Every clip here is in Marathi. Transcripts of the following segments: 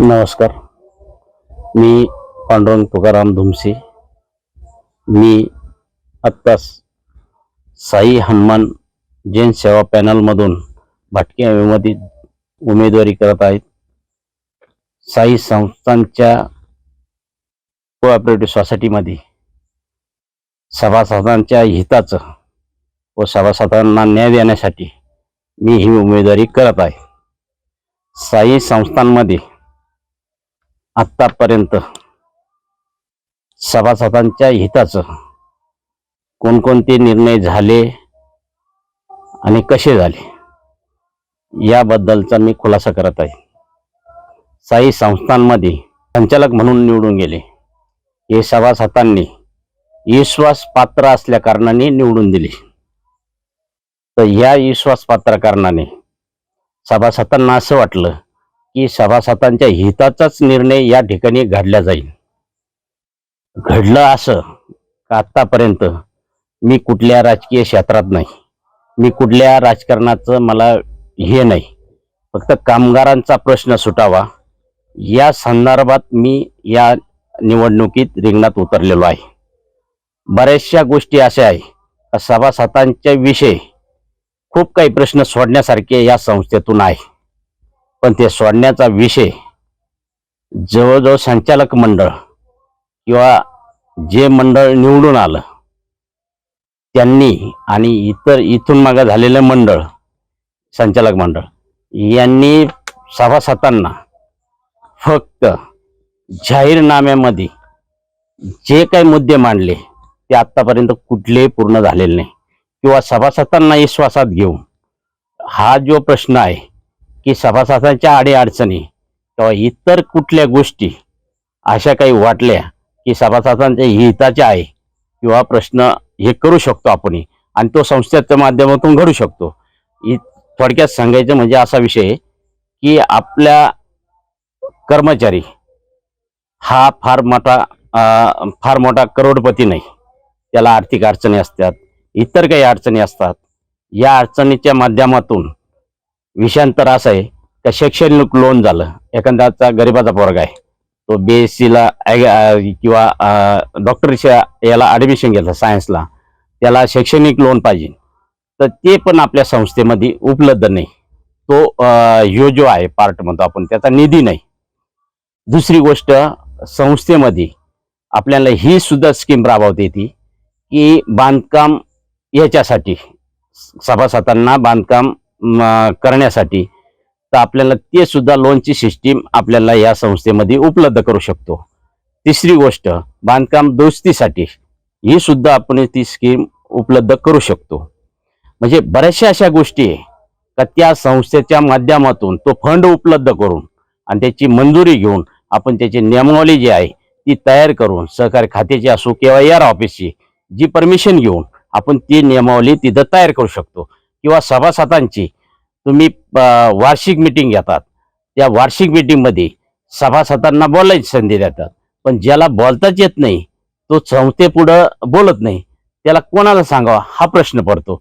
नमस्कार. मी पांडुरंग तुकाराम धुमसे. मी आत्ताच साई हनुमान जैन सेवा पॅनलमधून भाटके हवेमध्ये उमेदवारी करत आहेत. साई संस्थांच्या कोऑपरेटिव्ह सोसायटीमध्ये सभासदांच्या हिताचं व सभासदांना न्याय देण्यासाठी मी ही उमेदवारी करत आहे. साई संस्थांमध्ये आत्तापर्यंत सभासदांच्या हिताचं कोणकोणते निर्णय झाले आणि कसे झाले याबद्दलचा मी खुलासा करत आहे. साई संस्थांमध्ये संचालक म्हणून निवडून गेले. हे सभासदांनी विश्वास पात्र असल्या कारणाने निवडून दिले. तर या विश्वास पात्र कारणाने सभासदांना असं वाटलं की सभासदांच्या हिताचाच निर्णय या ठिकाणी घडला जाईल. घडलं असं का आत्तापर्यंत मी कुठल्या राजकीय क्षेत्रात नाही. मी कुठल्या राजकारणाचं मला हे नाही. फक्त कामगारांचा प्रश्न सुटावा. या संदर्भात मी या निवडणुकीत रिंगणात उतरलेलो आहे. बऱ्याचशा गोष्टी अशा आहे का सभासदांच्या विषयी खूप काही प्रश्न सोडण्यासारखे या संस्थेतून आहे. पण ते सोडण्याचा विषय जवळजवळ संचालक मंडळ किंवा जे मंडळ निवडून आलं त्यांनी आणि इतर इथून मागे झालेलं मंडळ संचालक मंडळ यांनी सभासदांना फक्त जाहीरनाम्यामध्ये जे काही मुद्दे मांडले ते आत्तापर्यंत कुठलेही पूर्ण झालेले नाही. किंवा सभासदांना विश्वासात घेऊन हा जो प्रश्न आहे की सभासदांच्या अडीअडचणी किंवा इतर कुठल्या गोष्टी अशा काही वाटल्या की सभासदांच्या हिताच्या आहे किंवा प्रश्न हे करू शकतो आपण आणि तो संस्थेच्या माध्यमातून घडू शकतो. इ- थोडक्यात सांगायचं म्हणजे असा विषय की आपल्या कर्मचारी हा फार मोठा फार मोठा करोडपती नाही. त्याला आर्थिक अडचणी असतात इतर काही अडचणी असतात. या अडचणीच्या माध्यमातून विषयांतर असं आहे. का शैक्षणिक लोन झालं. एखाद्याचा गरिबाचा पोरगा आहे. तो बी एस सीला किंवा डॉक्टरच्या याला ॲडमिशन घेतलं सायन्सला त्याला शैक्षणिक लोन पाहिजे. तर ते पण आपल्या संस्थेमध्ये उपलब्ध नाही. तो यो ह्यो जो आहे पार्ट म्हणतो आपण त्याचा निधी नाही. दुसरी गोष्ट संस्थेमध्ये आपल्याला ही सुद्धा स्कीम राबवता येते की बांधकाम याच्यासाठी सभासदांना बांधकाम करण्यासाठी तर आपल्याला ते सुद्धा लोनची सिस्टीम आपल्याला या संस्थेमध्ये उपलब्ध करू शकतो. तिसरी गोष्ट बांधकाम दुरुस्तीसाठी ही सुद्धा आपण ती स्कीम उपलब्ध करू शकतो. म्हणजे बऱ्याचशा अशा गोष्टी आहे का त्या संस्थेच्या माध्यमातून तो फंड उपलब्ध करून आणि त्याची मंजुरी घेऊन आपण त्याची नियमावली जी आहे ती तयार करून सहकारी खात्याची असो किंवा यार ऑफिसची जी परमिशन घेऊन आपण ती नियमावली तिथं तयार करू शकतो. किंवा सभासदांची तुम्ही वार्षिक मिटिंग घेतात. त्या वार्षिक मिटिंगमध्ये सभासदांना बोलायची संधी देतात. पण ज्याला बोलताच येत नाही तो संस्थेपुढं बोलत नाही त्याला कोणाला सांगावा हा प्रश्न पडतो.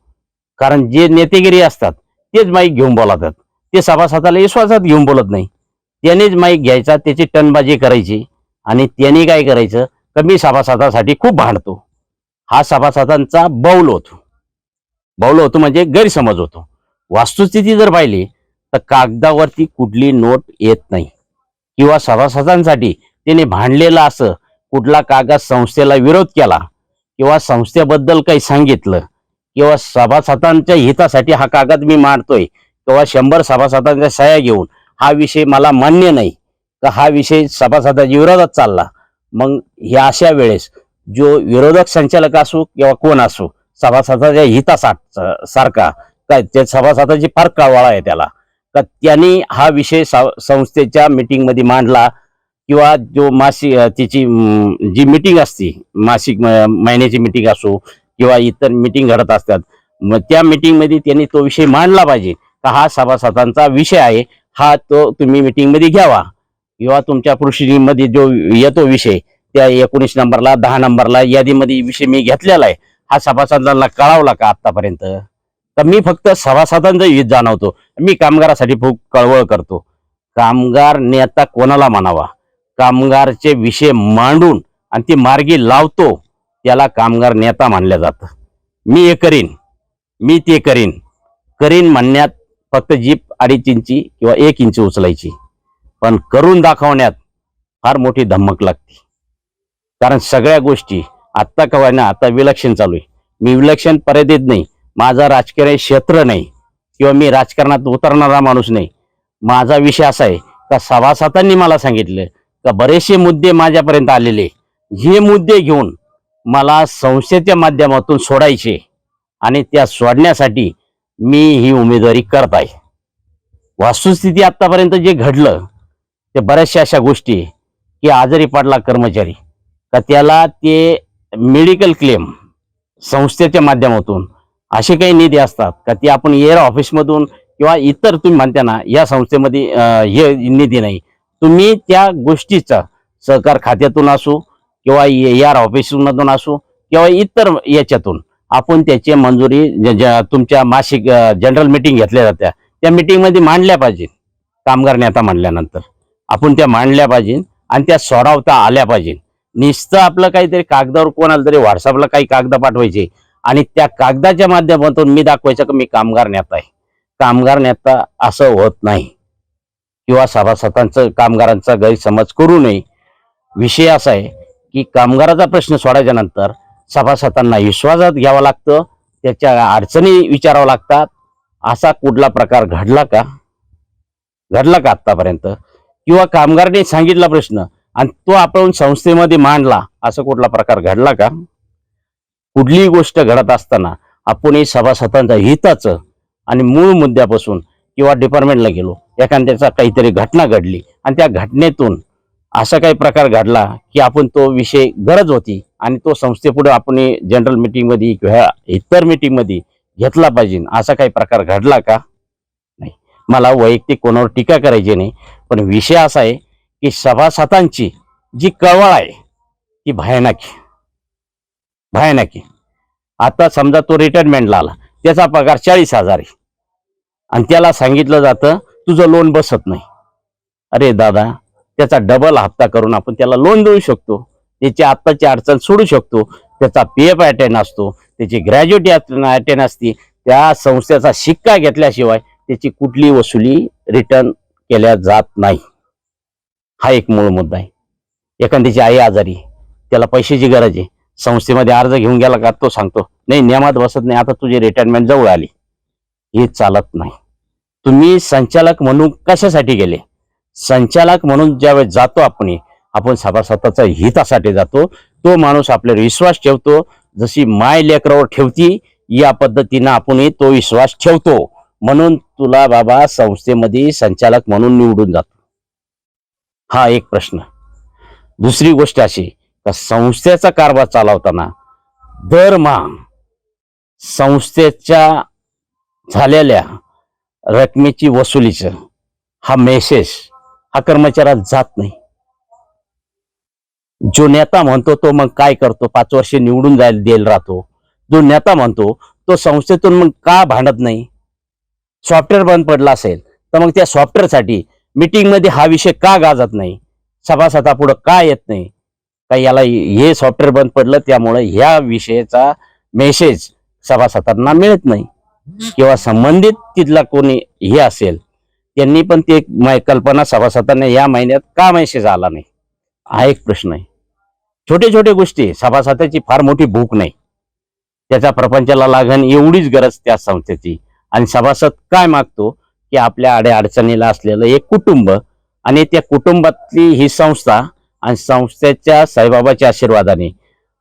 कारण जे नेतेगिरी असतात तेच माईक घेऊन बोलतात ते सभासदाला विश्वासात घेऊन बोलत नाही. त्यानेच माईक घ्यायचा त्याची टनबाजी करायची आणि त्याने काय करायचं कमी सभासदासाठी खूप भांडतो. हा सभासदांचा बौल होतो. बावलं होतं म्हणजे गैरसमज होतो. वास्तुस्थिती जर पाहिली तर कागदावरती कुठली नोट येत नाही. किंवा सभासदांसाठी त्याने भांडलेलं असं कुठला कागद संस्थेला विरोध केला किंवा संस्थेबद्दल काही सांगितलं किंवा सभासदांच्या हितासाठी हा कागद मी मांडतोय किंवा शंभर सभासदांच्या सह्या घेऊन हा विषय मला मान्य नाही तर हा विषय सभासदाच्या विरोधात चालला. मग ह्या अशा वेळेस जो विरोधक संचालक असो किंवा कोण असो सभासदाच्या हितासा सारखा काय त्या सभासदाची फार कळवाळा आहे त्याला. का त्यांनी हा विषय सा- संस्थेच्या मीटिंगमध्ये मांडला किंवा जो मासिक तिची जी मीटिंग असते मासिक म- महिन्याची मीटिंग असो किंवा इतर मीटिंग घडत असतात मग त्या मीटिंगमध्ये त्यांनी तो विषय मांडला पाहिजे. का हा सभासदांचा विषय आहे हा तो तुम्ही मीटिंगमध्ये घ्यावा. किंवा तुमच्या प्रोसिडिंगमध्ये जो येतो विषय त्या एकोणीस नंबरला दहा नंबरला यादीमध्ये विषय मी घेतलेला आहे. हा सभासदांना कळावला का आतापर्यंत तर मी फक्त सभासदांचं हित जाणवतो. मी कामगारासाठी खूप कळवळ करतो. कामगार नेता कोणाला म्हणावा? कामगारचे विषय मांडून आणि ती मार्गी लावतो त्याला कामगार नेता मानलं जातं. मी हे करीन. मी ते करीन. करीन म्हणण्यात फक्त जीप अडीच इंची किंवा एक इंची उचलायची. पण करून दाखवण्यात फार मोठी धमक लागते. कारण सगळ्या गोष्टी आत्ता कवाय ना आता विलक्षण चालू आहे. मी विलक्षण परत नाही. माझा राजकीय क्षेत्र नाही. किंवा मी राजकारणात उतरणारा माणूस नाही. माझा विषय असा आहे का सभासदांनी मला सांगितलं का बरेचसे मुद्दे माझ्यापर्यंत आलेले हे मुद्दे घेऊन मला संस्थेच्या माध्यमातून सोडायचे आणि त्या सोडण्यासाठी मी ही उमेदवारी करत आहे. वास्तुस्थिती आत्तापर्यंत जे घडलं ते बऱ्याचशा अशा गोष्टी की आजारी पडला कर्मचारी. का त्याला ते मेडिकल क्लेम संस्थेच्या माध्यमातून असे काही निधी असतात का ते आपण एअर ऑफिसमधून किंवा इतर तुम्ही म्हणता ना या संस्थेमध्ये हे निधी नाही. तुम्ही त्या गोष्टीचा सहकार खात्यातून असू किंवा एआर ऑफिसमधून असू किंवा इतर याच्यातून आपण त्याची मंजुरी तुमच्या मासिक जनरल मिटिंग घेतल्या जात्या त्या मिटिंगमध्ये मांडल्या पाहिजे कामगार नेता मांडल्यानंतर आपण त्या मांडल्या पाहिजे आणि त्या सोडावता आल्या पाहिजे. नुसतं आपलं काहीतरी कागदावर कोणाला तरी व्हॉट्सअपला काही कागद पाठवायचे आणि त्या कागदाच्या माध्यमातून मी दाखवायचं की मी कामगार नेता आहे. कामगार नेता असं होत नाही. किंवा सभासदांचं कामगारांचा गैरसमज करू नये. विषय असा आहे की कामगाराचा प्रश्न सोडायच्या नंतर सभासदांना विश्वासात घ्यावं लागतं त्याच्या अडचणी विचारावं लागतात. असा कुठला प्रकार घडला का? घडला का आत्तापर्यंत किंवा कामगारांनी सांगितला प्रश्न आणि तो आपण संस्थेमध्ये मांडला असा कुठला प्रकार घडला का? कुठलीही गोष्ट घडत असताना आपण ही सभासदांच्या हिताचं आणि मूळ मुद्द्यापासून किंवा डिपार्टमेंटला गेलो. एखाद्याचा काहीतरी घटना घडली आणि त्या घटनेतून असा काही प्रकार घडला की आपण तो विषय गरज होती आणि तो संस्थेपुढे आपण जनरल मीटिंगमध्ये किंवा इतर मीटिंगमध्ये घेतला पाहिजे. असा काही प्रकार घडला का? नाही. मला वैयक्तिक कोणावर टीका करायची नाही. पण विषय असा आहे की सभासदांची जी कळवळ आहे ती भयानक आहे. भयानक आहे. आता समजा तो रिटायरमेंटला आला त्याचा पगार चाळीस हजार आहे. आणि त्याला सांगितलं जातं तुझं लोन बसत नाही. अरे दादा त्याचा डबल हप्ता करून आपण त्याला लोन देऊ शकतो. त्याची आत्ताची अडचण सोडू शकतो. त्याचा पी एफ अटेंड असतो. त्याची ग्रॅज्युएटी अटेंड असते. त्या संस्थेचा शिक्का घेतल्याशिवाय त्याची कुठली वसुली रिटर्न केल्या जात नाही. हा एक मूळ मुद्दा आहे. एखाद्याची आई आजारी त्याला पैशाची गरज आहे संस्थेमध्ये अर्ज घेऊन गेला का तो सांगतो नाही नियमात बसत नाही आता तुझी रिटायरमेंट जवळ आली. हे चालत नाही. तुम्ही संचालक म्हणून कशासाठी गेले? संचालक म्हणून ज्यावेळेस जातो आपण आपण सभासदाचा हितासाठी जातो तो माणूस आपल्यावर विश्वास ठेवतो जशी माय लेकरावर ठेवती या पद्धतीनं आपण तो विश्वास ठेवतो. म्हणून तुला बाबा संस्थेमध्ये संचालक म्हणून निवडून जातो. हा एक प्रश्न. दुसरी गोष्ट अशी का संस्थेचा कारभार चालवताना दरमहा संस्थेच्या झालेल्या रकमेची वसुलीचं हा मेसेज हा कर्मचाऱ्यात जात नाही. जो नेता म्हणतो तो मग काय करतो? पाच वर्ष निवडून जायला देईल राहतो. जो नेता म्हणतो तो संस्थेतून मग का भांडत नाही? सॉफ्टवेअर बंद पडला असेल तर मग त्या सॉफ्टवेअरसाठी मीटिंगमध्ये हा विषय का गाजत नाही? सभासदापुढं का येत नाही? का याला हे सॉफ्टवेअर बंद पडलं? त्यामुळे ह्या विषयाचा मेसेज सभासदांना मिळत नाही. किंवा संबंधित तिथला कोणी हे असेल त्यांनी पण ती एक कल्पना सभासदांना या महिन्यात का मेसेज आला नाही? हा एक प्रश्न आहे. छोटे छोटे गोष्टी सभासदाची फार मोठी भूक नाही. त्याच्या प्रपंचाला लागण एवढीच गरज त्या संस्थेची. आणि सभासद काय मागतो? की आपल्या आडे अडचणीला असलेलं एक कुटुंब आणि त्या कुटुंबातली ही संस्था आणि संस्थेच्या साईबाबाच्या आशीर्वादाने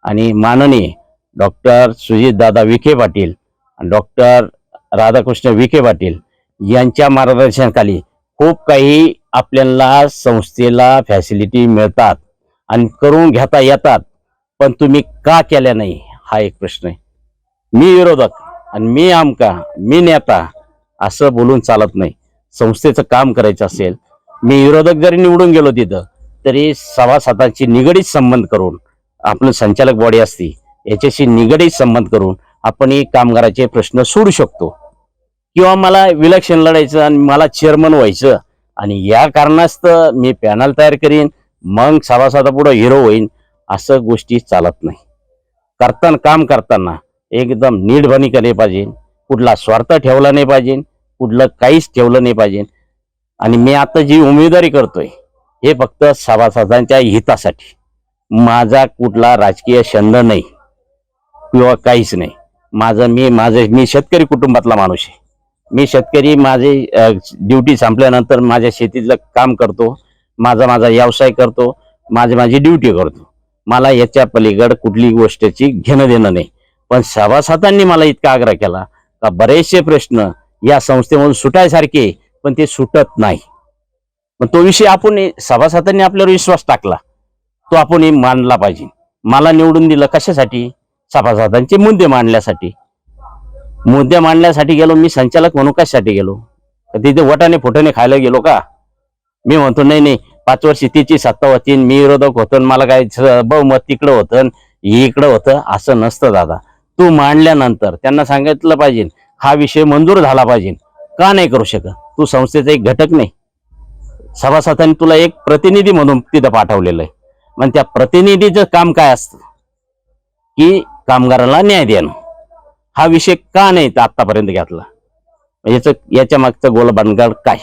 आणि माननीय डॉक्टर सुजितदादा विखे पाटील डॉक्टर राधाकृष्ण विखे पाटील यांच्या मार्गदर्शनाखाली खूप काही आपल्याला संस्थेला फॅसिलिटी मिळतात आणि करून घेता येतात पण तुम्ही का केल्या नाही? हा एक प्रश्न आहे. मी विरोधक आणि मी आमका मी नेता असं बोलून चालत नाही. संस्थेचं काम करायचं असेल मी विरोधक जरी निवडून गेलो तिथं तरी सभासदांची निगडीत संबंध करून आपलं संचालक बॉडी असती याच्याशी निगडीत संबंध करून आपण ही कामगाराचे प्रश्न सोडू शकतो. किंवा मला विलक्षण लढायचं आणि मला चेअरमन व्हायचं आणि या कारणास्तव मी पॅनल तयार करीन मग सभासदापुढं हिरो होईन असं गोष्टी चालत नाही. करताना काम करताना एकदम नीटभणी केले पाहिजे. कुठला स्वार्थ ठेवला नाही पाहिजे कुठलं काहीच ठेवलं नाही पाहिजे. आणि मी आता जी उमेदवारी करतोय हे फक्त सभासदांच्या हितासाठी. माझा कुठला राजकीय छंद नाही किंवा काहीच नाही. माझं मी माझं मी शेतकरी कुटुंबातला माणूस आहे. मी शेतकरी माझे ड्युटी संपल्यानंतर माझ्या शेतीतलं काम करतो माझा माझा व्यवसाय करतो माझी माझी ड्युटी करतो. मला याच्या पलीकडं कुठली गोष्टीची घेणं देणं नाही. पण सभासदांनी मला इतका आग्रह केला बरेचसे प्रश्न या संस्थेमधून सुटायसारखे पण ते सुटत नाही. मग तो विषय आपण सभासदांनी आपल्यावर विश्वास टाकला तो आपण मांडला पाहिजे. मला निवडून दिलं कशासाठी? सभासदांचे मुद्दे मांडण्यासाठी. मुद्दे मांडण्यासाठी गेलो मी संचालक म्हणून कशासाठी गेलो? तिथे वटाने फुटाने खायला गेलो का? मी म्हणतो नाही नाही पाच वर्ष तिची सत्ता होती मी विरोधक होतो मला काय बहुमत तिकडं होतं इकडं होतं असं नसतं दादा. तू मांडल्यानंतर त्यांना सांगितलं पाहिजे हा विषय मंजूर झाला पाहिजे. का नाही करू शकत? तू संस्थेचा एक घटक नाही. सभासदांनी तुला एक प्रतिनिधी म्हणून तिथं पाठवलेलं आहे. मग त्या प्रतिनिधीचं काम काय असतं? की कामगाराला न्याय देणं. हा विषय का नाही तर आतापर्यंत घेतला? याच याच्या मागचं गोल काय?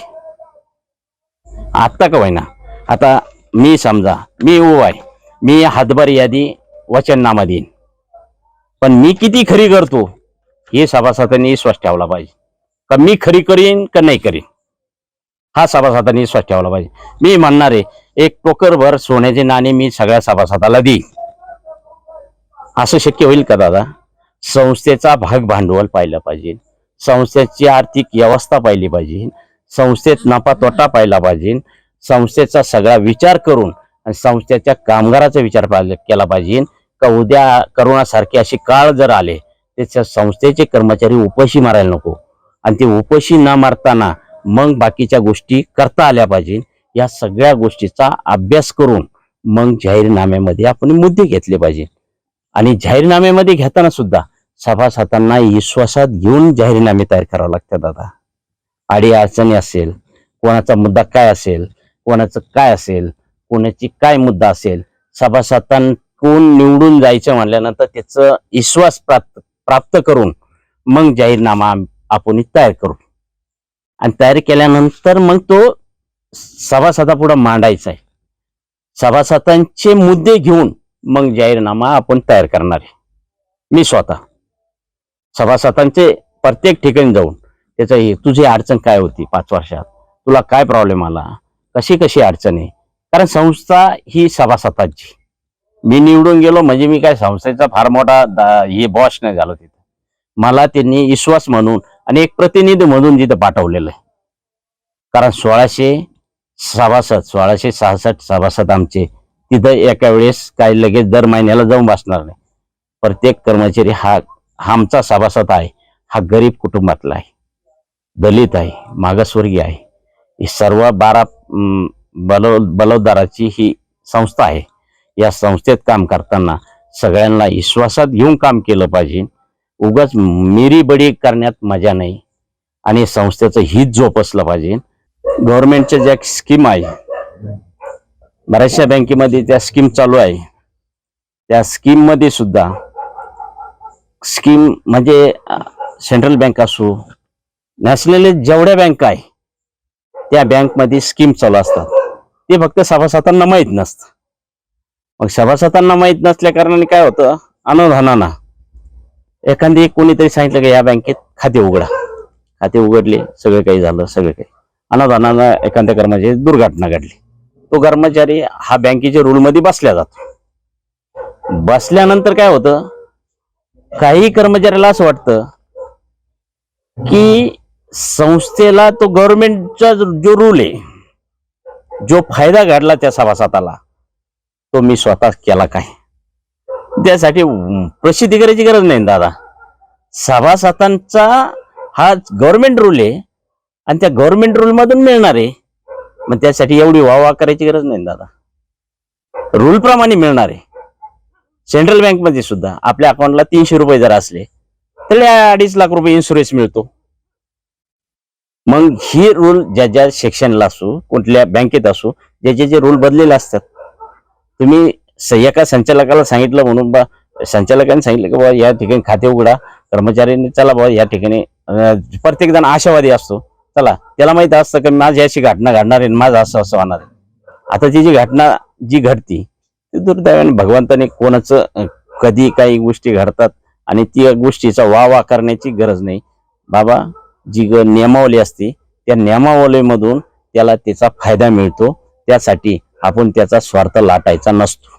आत्ता का होईना? आता मी समजा मी उभा आहे. मी हातभार यादी वचननामा देईन. पण मी किती खरी करतो हे सभासदांनी विश्वास ठेवला पाहिजे. का मी खरी करीन का नाही करीन? हा सभासदांनी विश्वास ठेवला पाहिजे. मी म्हणणार आहे एक टोकरभर सोन्याचे नाणे मी सगळ्या सभासदाला देईन. असं शक्य होईल का दादा? संस्थेचा भाग भांडवल पाहिलं पाहिजे. संस्थेची आर्थिक व्यवस्था पाहिली पाहिजे. संस्थेत नफा तोटा पाहिला पाहिजे. संस्थेचा सगळा विचार करून आणि संस्थेच्या कामगाराचा विचार पाहिला- केला पाहिजे. का उद्या करोनासारखे असे काळ जर आले त्याच्या संस्थेचे कर्मचारी उपशी मारायला नको. आणि ते उपशी न मारताना मग बाकीच्या गोष्टी करता आल्या पाहिजे. या सगळ्या गोष्टीचा अभ्यास करून मग जाहीरनाम्यामध्ये आपण मुद्दे घेतले पाहिजे. आणि जाहीरनाम्यामध्ये घेताना सुद्धा सभासदांना विश्वासात घेऊन जाहीरनामे तयार करावे लागतात दादा. आडी अडचणी असेल कोणाचा मुद्दा काय असेल कोणाचं काय असेल कोणाची काय मुद्दा असेल कोण निवडून जायचं म्हणल्यानंतर त्याचं विश्वास प्राप्त प्राप्त करून मग जाहीरनामा आपण तयार करू. आणि तयार केल्यानंतर मग तो सभासदापुढं मांडायचा आहे. सभासदांचे मुद्दे घेऊन मग जाहीरनामा आपण तयार करणार आहे. मी स्वतः. सभासदांचे प्रत्येक ठिकाणी जाऊन त्याचं हे तुझी अडचण काय होती पाच वर्षात? तुला काय प्रॉब्लेम आला? कशी कशी अडचण आहे? कारण संस्था ही सभासदांची. मी निवडून गेलो म्हणजे मी काय संस्थेचा फार मोठा दा- हे बॉस नाही झालो तिथं. मला त्यांनी विश्वास म्हणून आणि एक प्रतिनिधी म्हणून तिथं पाठवलेलं आहे. कारण सोळाशे सभासद सोळाशे सहासष्ट सभासद आमचे तिथं एका वेळेस काय लगेच दर महिन्याला जाऊन बसणार नाही. प्रत्येक कर्मचारी हा हा आमचा सभासद आहे. हा गरीब कुटुंबातला आहे. दलित आहे मागासवर्गीय आहे. ही सर्व बारा बलो बलव बलवदाराची ही संस्था आहे. या संस्थेत काम करताना सगळ्यांना विश्वासात घेऊन काम केलं पाहिजे. उगाच मिरीबडी करण्यात मजा नाही आणि संस्थेचं हित जोपासलं पाहिजे. गव्हर्नमेंटच्या ज्या स्कीम आहे बऱ्याचशा बँकेमध्ये त्या स्कीम चालू आहे. त्या स्कीममध्ये सुद्धा स्कीम म्हणजे सेंट्रल बँक असो नॅशनल जेवढ्या बँक आहे त्या बँकमध्ये स्कीम चालू असतात. ते फक्त सभासदांना माहीत नसतं. मग सभासदांना माहीत नसल्या कारणाने काय होतं? अनुदानाना. एखादी कोणीतरी सांगितलं की या बँकेत खाते उघडा. खाते उघडले सगळं काही झालं सगळं काही. अनुदानानं एखाद्या कर्मचारी दुर्घटना घडली. तो कर्मचारी हा बँकेच्या रूलमध्ये बसल्या जातो. बसल्यानंतर काय होतं? काही कर्मचाऱ्याला असं वाटतं की संस्थेला तो गव्हर्नमेंटचा जो रूल आहे जो फायदा घडला त्या सभासदाला तो मी स्वतः केला काय? त्यासाठी प्रसिद्धी करायची गरज नाही दादा. सभासदांचा हा गव्हर्नमेंट रूल आहे आणि त्या गव्हर्नमेंट रूल मधून मिळणार आहे. मग त्यासाठी एवढी वाह करायची गरज नाही दादा. रूल प्रमाणे मिळणार आहे. सेंट्रल बँकमध्ये सुद्धा आपल्या अकाउंटला तीनशे रुपये जर असले तर अडीच लाख रुपये इन्शुरन्स मिळतो. मग ही रूल ज्या ज्या सेक्शनला असो कुठल्या बँकेत असो ज्याचे जे रूल बदलेले असतात तुम्ही स- एका संचालकाला सांगितलं म्हणून बा संचालकाने सांगितलं की बाबा या ठिकाणी खाते उघडा कर्मचाऱ्यांनी चला बाबा या ठिकाणी प्रत्येक जण आशावादी असतो. चला त्याला माहीत असतं की माझी अशी घटना घडणार आहे आणि माझं असं असं होणार आहे. आता ती जी घटना जी घडती ती दुर्दैवाने भगवंताने कोणाचं कधी काही गोष्टी घडतात आणि ती गोष्टीचा वा वा करण्याची गरज नाही. बाबा जी ग- नियमावली असते त्या नियमावलीमधून त्याला त्याचा फायदा मिळतो. त्यासाठी आपण त्याचा स्वार्थ लाटायचा नसतो.